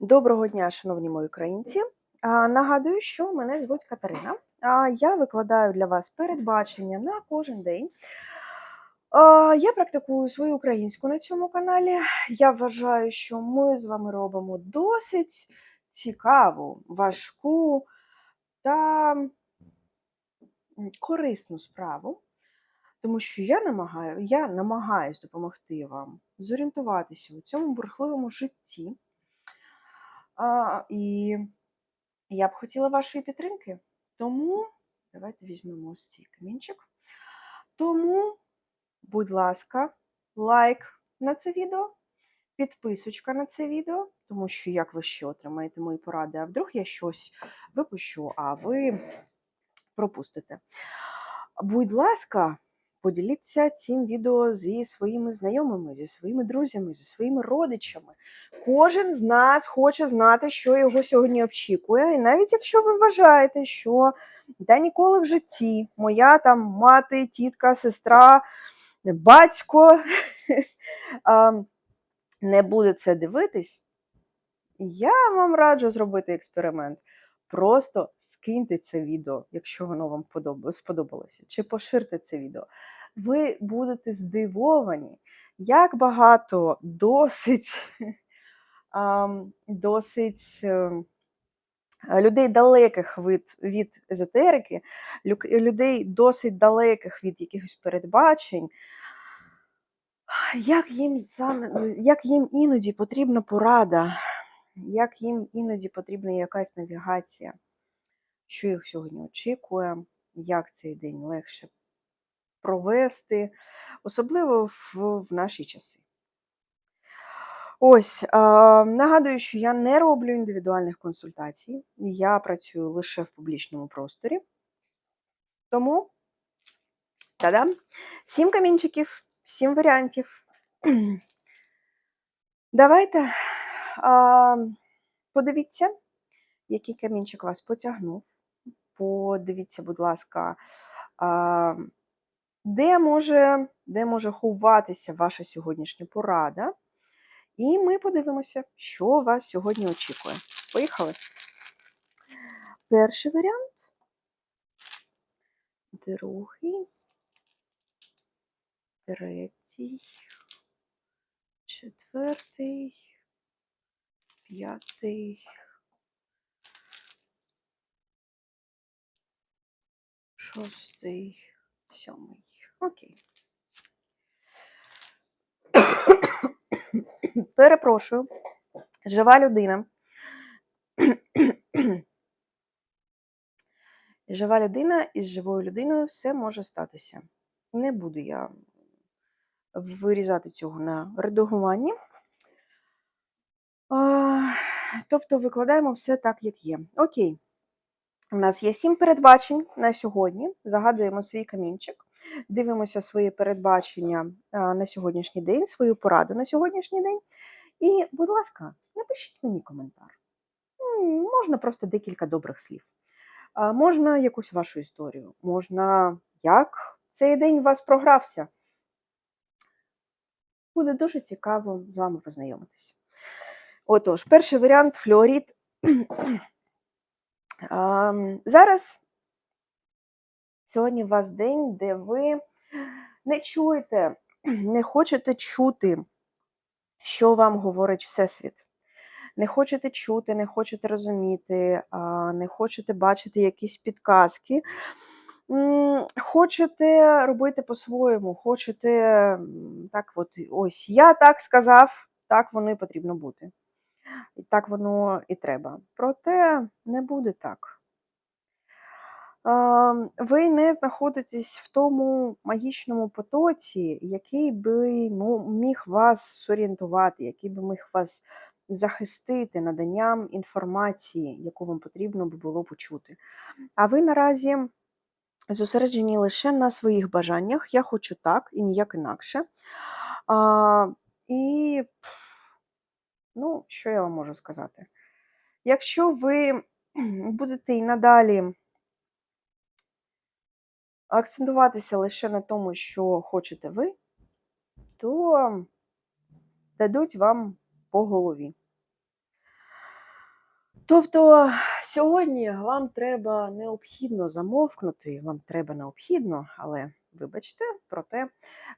Доброго дня, шановні мої українці. Нагадую, що мене звуть Катерина. А, Я викладаю для вас передбачення на кожен день. Я практикую свою українську на цьому каналі. Я вважаю, що ми з вами робимо досить цікаву, важку та корисну справу. Тому що я намагаю, я намагаюсь допомогти вам зорієнтуватися у цьому бурхливому житті. І я б хотіла вашої підтримки. Тому давайте візьмемо ось цей камінчик. Тому, будь ласка, лайк на це відео, підписочка на це відео, тому що як ви ще отримаєте мої поради, а вдруг я щось випущу, а ви пропустите. Будь ласка, поділіться цим відео зі своїми знайомими, зі своїми друзями, зі своїми родичами. Кожен з нас хоче знати, що його сьогодні очікує. І навіть якщо ви вважаєте, що та ніколи в житті моя там мати, тітка, сестра, батько не буде це дивитись, я вам раджу зробити експеримент. Просто скиньте це відео, якщо воно вам сподобалося, чи поширте це відео. Ви будете здивовані, як багато досить, досить ем, людей далеких від, від езотерики, людей досить далеких від якихось передбачень. Як їм, як їм іноді потрібна порада, як їм іноді потрібна якась навігація, що їх сьогодні очікує, як цей день легше провести, особливо в, в наші часи. Ось, нагадую, що я не роблю індивідуальних консультацій, я працюю лише в публічному просторі. Тому, та-дам, сім камінчиків, сім варіантів. Давайте а, подивіться, який камінчик вас потягнув. Подивіться, будь ласка, де може, де може ховатися ваша сьогоднішня порада. І ми подивимося, що вас сьогодні очікує. Поїхали. Перший варіант, другий, третій, четвертий, п'ятий, шостий, сьомий. Окей. Перепрошую, жива людина. Жива людина із живою людиною все може статися. Не буду я вирізати цього на редагуванні. Тобто викладаємо все так, як є. Окей. У нас є сім передбачень на сьогодні. Загадуємо свій камінчик, дивимося свої передбачення на сьогоднішній день, свою пораду на сьогоднішній день. І, будь ласка, напишіть мені коментар. Можна просто декілька добрих слів. Можна якусь вашу історію, можна як цей день у вас програвся. Буде дуже цікаво з вами познайомитися. Отож, перший варіант флюорит. Зараз сьогодні у вас день, де ви не чуєте, не хочете чути, що вам говорить Всесвіт. Не хочете чути, не хочете розуміти, не хочете бачити якісь підказки. Хочете робити по-своєму, хочете так, от ось я так сказав, так воно і потрібно бути. І так воно і треба. Проте не буде так. Ви не знаходитесь в тому магічному потоці, який би ну, міг вас зорієнтувати, який би міг вас захистити наданням інформації, яку вам потрібно би було почути. А ви наразі зосереджені лише на своїх бажаннях. Я хочу так і ніяк інакше. І ну, що я вам можу сказати? Якщо ви будете і надалі акцентуватися лише на тому, що хочете ви, то дадуть вам по голові. Тобто сьогодні вам треба необхідно замовкнути, вам треба необхідно, але вибачте, проте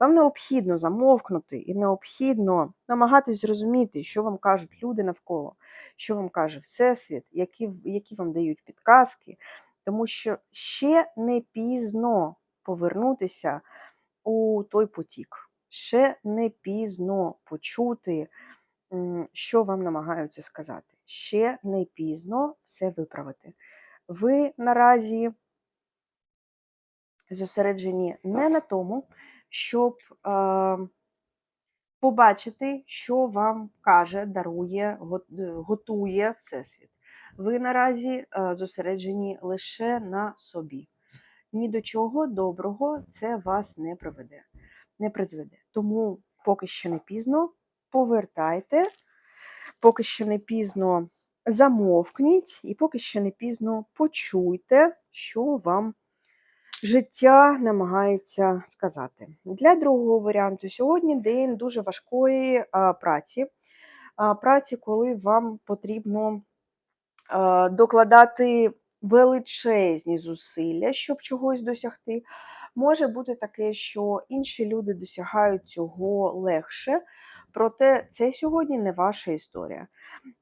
вам необхідно замовкнути і необхідно намагатись зрозуміти, що вам кажуть люди навколо, що вам каже Всесвіт, які, які вам дають підказки, тому що ще не пізно повернутися у той потік, ще не пізно почути що вам намагаються сказати. Ще не пізно все виправити. Ви наразі зосереджені не на тому, щоб е, побачити, що вам каже, дарує, е, готує Всесвіт. Ви наразі е, зосереджені лише на собі. Ні до чого доброго це вас не приведе, не призведе. Тому поки ще не пізно, повертайте поки що не пізно замовкніть, і поки що не пізно почуйте, що вам життя намагається сказати. Для другого варіанту сьогодні день дуже важкої праці. Праці, коли вам потрібно докладати величезні зусилля, щоб чогось досягти. Може бути таке, що інші люди досягають цього легше, проте це сьогодні не ваша історія.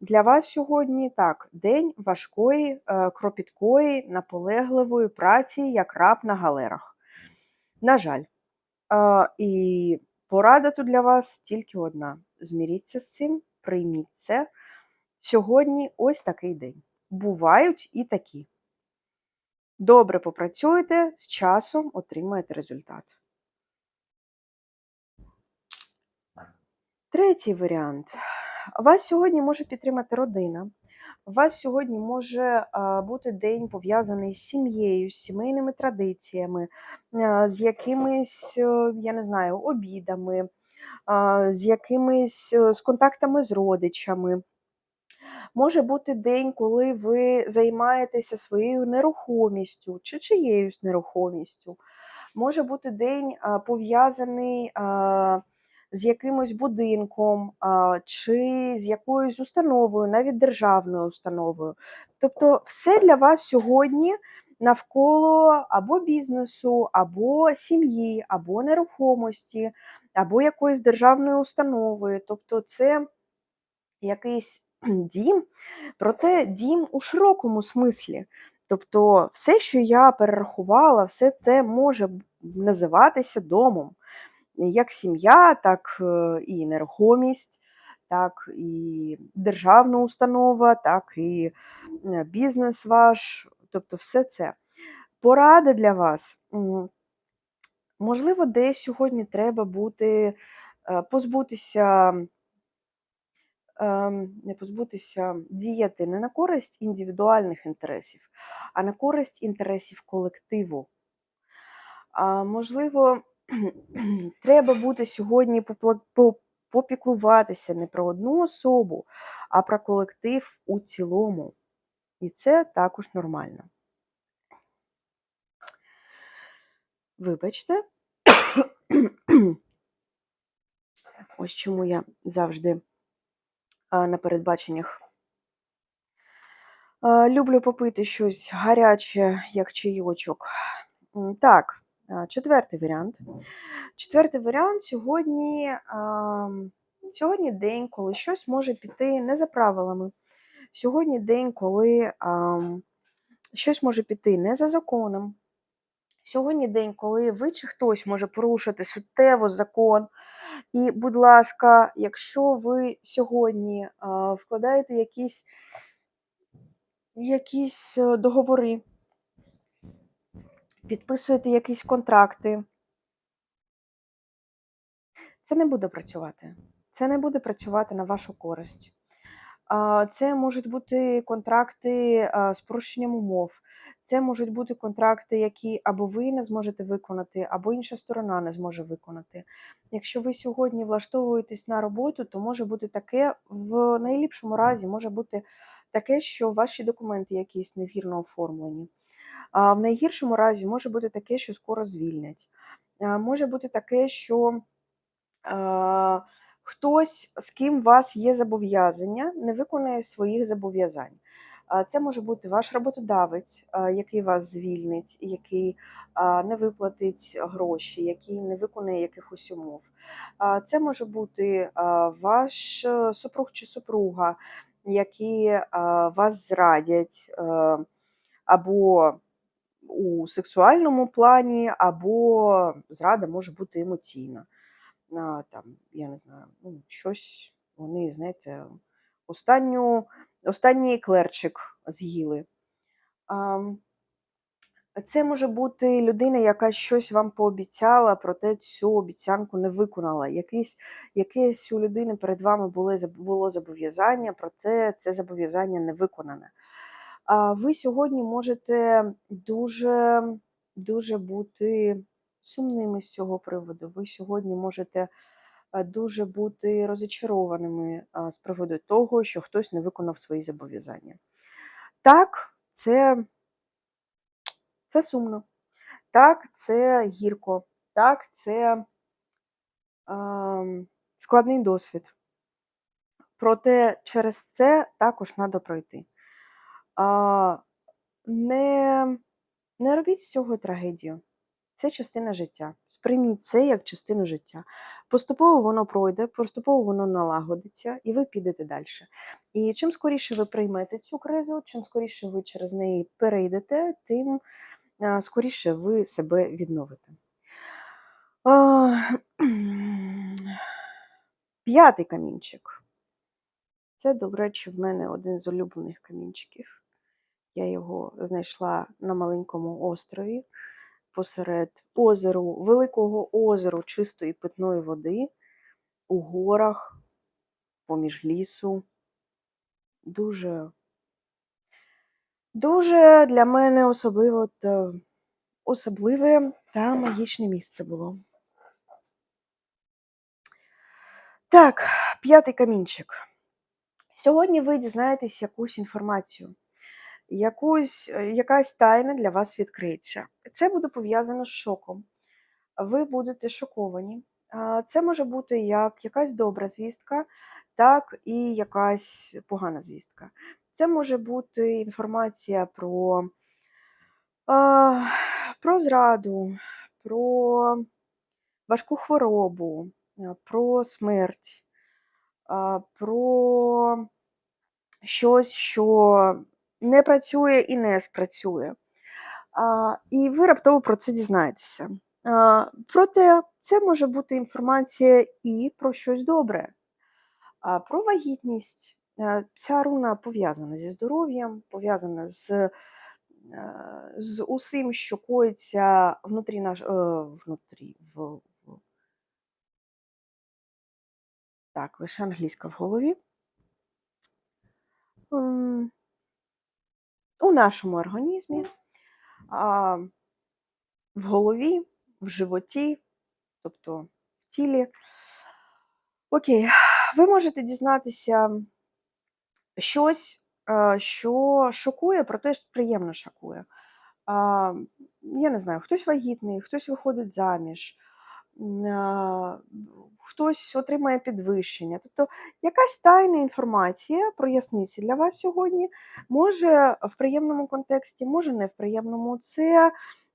Для вас сьогодні так, день важкої, е, кропіткої, наполегливої праці, як раб на галерах. На жаль, Е, і порада тут для вас тільки одна: зміріться з цим, прийміть це. Сьогодні ось такий день. Бувають і такі. Добре попрацюєте, з часом отримаєте результат. Третій варіант. Вас сьогодні може підтримати родина. У вас сьогодні може бути день пов'язаний з сім'єю, з сімейними традиціями, з якимись, е, я не знаю, обідами, з якимись е, з контактами з родичами. Може бути день, коли ви займаєтеся своєю нерухомістю чи чиєюсь нерухомістю. Може бути день пов'язаний з якимось будинком чи з якоюсь установою, навіть державною установою. Тобто, все для вас сьогодні навколо або бізнесу, або сім'ї, або нерухомості, або якоїсь державної установи. Тобто, це якийсь дім, проте дім у широкому смислі. Тобто, все, що я перерахувала, все те може називатися домом. Як сім'я, так е, і нерухомість, так і державна установа, так і е, бізнес ваш. Тобто, все це. Порада для вас. Можливо, десь сьогодні треба бути, е, позбутися ем, не позбутися діяти не на користь індивідуальних інтересів, а на користь інтересів колективу. Можливо, треба буде сьогодні попіклуватися не про одну особу, а про колектив у цілому. І це також нормально. Вибачте, ось чому я завжди на передбаченнях люблю попити щось гаряче, як чайочок. Так, четвертий варіант. Четвертий варіант сьогодні, сьогодні день, коли щось може піти не за правилами. Сьогодні день, коли щось може піти не за законом. Сьогодні день, коли ви чи хтось може порушити суттєво закон. І, будь ласка, якщо ви сьогодні вкладаєте якісь, якісь е, договори, підписуєте якісь контракти, це не буде працювати. Це не буде працювати на вашу користь. Це можуть бути контракти з порушенням умов. Це можуть бути контракти, які або ви не зможете виконати, або інша сторона не зможе виконати. Якщо ви сьогодні влаштовуєтесь на роботу, то може бути таке, в найліпшому разі може бути таке, що ваші документи якісь невірно оформлені. В найгіршому разі може бути таке, що скоро звільнять. Може бути таке, що хтось, з ким у вас є зобов'язання, не виконує своїх зобов'язань. Це може бути ваш роботодавець, який вас звільнить, який не виплатить гроші, який не виконає якихось умов. Це може бути ваш е, супруг чи супруга, які вас зрадять, е, або у сексуальному плані, або зрада може бути емоційна. Там, я не знаю, ну, щось вони, знаєте, останню, останній клерчик з'їли. Це може бути людина, яка щось вам пообіцяла, проте цю обіцянку не виконала. Якесь, якесь у людини перед вами було, було зобов'язання, проте це зобов'язання не виконане. Ви сьогодні можете дуже, дуже бути сумними з цього приводу. Ви сьогодні можете е, дуже бути розочарованими з приводу того, що хтось не виконав свої зобов'язання. Так, це, це сумно. Так, це гірко. Так, це ем, складний досвід. Проте через це також треба пройти. А, не, не робіть з цього трагедію. Це частина життя. Сприйміть це як частину життя. Поступово воно пройде, поступово воно налагодиться, і ви підете далі. І чим скоріше ви приймете цю кризу, чим скоріше ви через неї перейдете, тим скоріше ви себе відновите. П'ятий камінчик. Це, до речі, в мене один з улюблених камінчиків. Я його знайшла на маленькому острові посеред озеру, великого озеру чистої питної води у горах, поміж лісу. Дуже, дуже для мене особливо та, особливе та магічне місце було. Так, п'ятий камінчик. Сьогодні ви дізнаєтесь якусь інформацію, якусь, е, якась тайна для вас відкриється. Це буде пов'язано з шоком. Ви будете шоковані. Це може бути як якась добра звістка, так і якась погана звістка. Це може бути інформація про, про зраду, про важку хворобу, про смерть, про щось, що не працює і не спрацює. І ви раптово про це дізнаєтеся. Проте це може бути інформація і про щось добре, про вагітність. Е, Ця руна пов'язана зі здоров'ям, пов'язана з, е, з усім, що коїться внутрі наш, е, внутрі, в, в, так, лише англійська в голові. У нашому організмі, в голові, в животі, тобто в тілі. Окей, ви можете дізнатися щось, що шокує, проте приємно шокує. Я не знаю, хтось вагітний, хтось виходить заміж, хтось отримає підвищення. Тобто якась тайна інформація проясниться для вас сьогодні, може в приємному контексті, може не в приємному. Це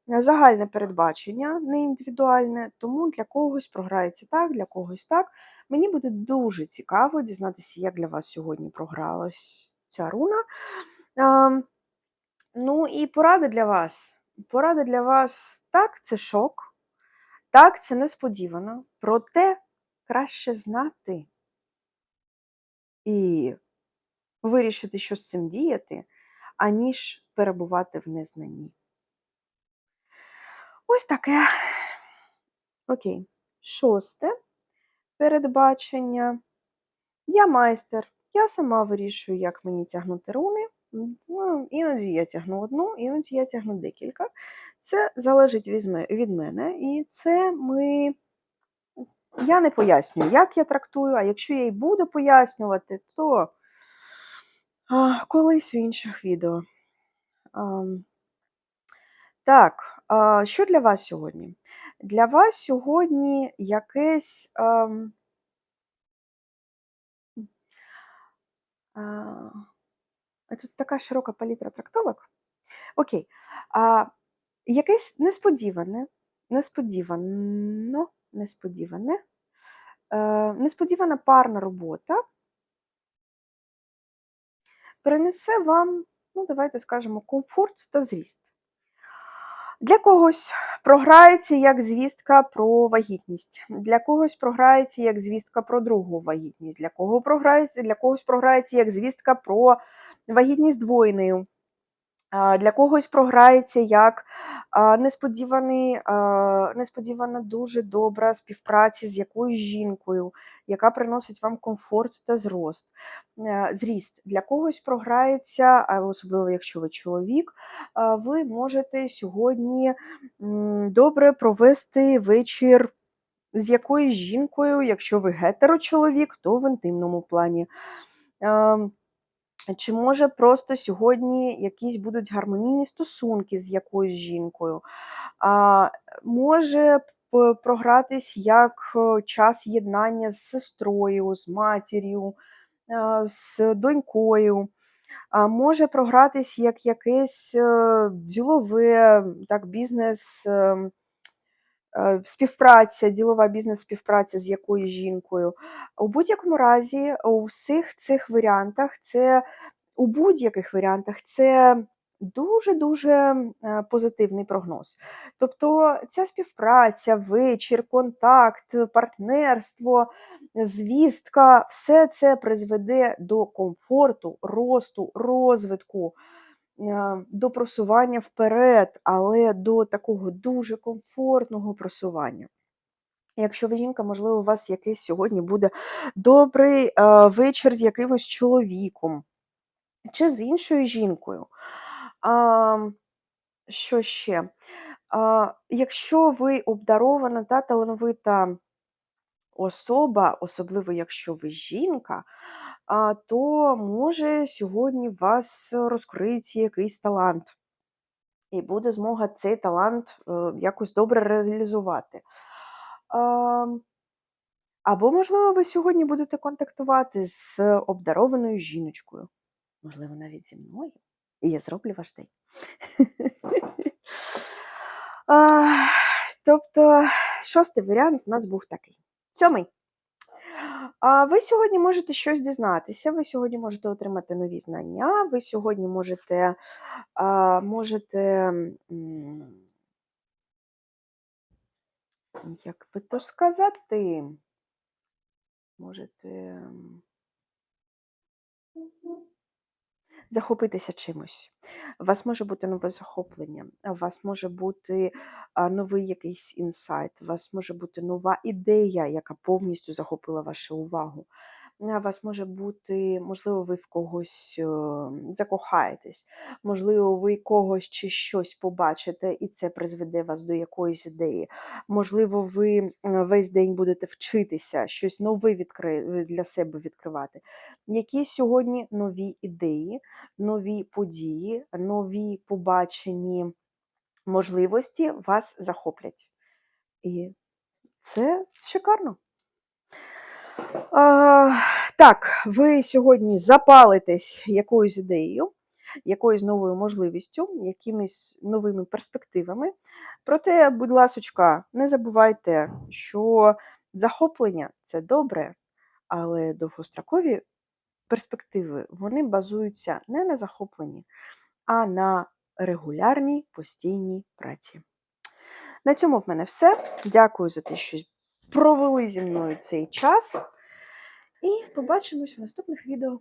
загальне передбачення, не індивідуальне, тому для когось програється так, для когось так. Мені буде дуже цікаво дізнатися, як для вас сьогодні програлась ця руна. Ну і поради для вас. Поради для вас так, це шок, так, це несподівано, проте краще знати і вирішити, що з цим діяти, аніж перебувати в незнанні. Ось таке. Окей. Шосте передбачення. Я майстер. Я сама вирішую, як мені тягнути руни. Ну, іноді я тягну одну, іноді я тягну декілька. Це залежить від мене, і це ми. Я не пояснюю, як я трактую, а якщо я й буду пояснювати, то а, колись в інших відео. Ам, Так, а, що для вас сьогодні? Для вас сьогодні якесь. ам, а, тут така широка палітра трактовок. Окей. А, якесь несподіване, несподівано, несподіване, е, несподівана парна робота принесе вам, ну, давайте скажемо, комфорт та зріст. Для когось програється як звістка про вагітність, для когось програється як звістка про другу вагітність, для кого програється, для когось програється як звістка про вагітність двойною, для когось програється як несподіваний, несподівана дуже добра співпраця з якоюсь жінкою, яка приносить вам комфорт та зрост. Е, Зріст для когось програється, особливо якщо ви чоловік, ви можете сьогодні добре провести вечір з якоюсь жінкою, якщо ви гетерочоловік, то в інтимному плані. Ем, Чи може просто сьогодні якісь будуть гармонійні стосунки з якоюсь жінкою? А, може програтись як е, час єднання з сестрою, з матір'ю, з донькою. А може програтись як якесь е, ділове, так, бізнес. Е, Співпраця, ділова бізнес-співпраця з якоюсь жінкою. У будь-якому разі, у всіх цих варіантах, це у будь-яких варіантах це дуже-дуже е, позитивний прогноз. Тобто ця співпраця, вечір, контакт, партнерство, звістка, все це призведе до комфорту, росту, розвитку до просування вперед, але до такого дуже комфортного просування. Якщо ви жінка, можливо, у вас якийсь сьогодні буде добрий вечір з якимось чоловіком чи з іншою жінкою. А, що ще? А, якщо ви обдарована та талановита особа, особливо якщо ви жінка, а, то може сьогодні вас розкриється якийсь талант, і буде змога цей талант е, якось добре реалізувати. Або, можливо, ви сьогодні будете контактувати з обдарованою жіночкою, можливо, навіть зі мною, і я зроблю ваш день. Тобто, шостий варіант у нас був такий. Сьомий. А ви сьогодні можете щось дізнатися, ви сьогодні можете отримати нові знання, ви сьогодні можете, а, можете як би то сказати, можете захопитися чимось. У вас може бути нове захоплення, у вас може бути новий якийсь інсайт, у вас може бути нова ідея, яка повністю захопила вашу увагу. Вас може бути, можливо, ви в когось е, закохаєтесь, можливо, ви когось чи щось побачите, і це призведе вас до якоїсь ідеї. Можливо, ви весь день будете вчитися, щось нове відкри... для себе відкривати. Які сьогодні нові ідеї, нові події, нові побачені можливості вас захоплять. І це шикарно. А, так, ви сьогодні запалитесь якоюсь ідеєю, якоюсь новою можливістю, якимись новими перспективами. Проте, будь ласочка, не забувайте, що захоплення це добре, але довгострокові перспективи вони базуються не на захопленні, а на регулярній постійній праці. На цьому в мене все. Дякую за те, що провели зі мною цей час. І побачимось в наступних відео.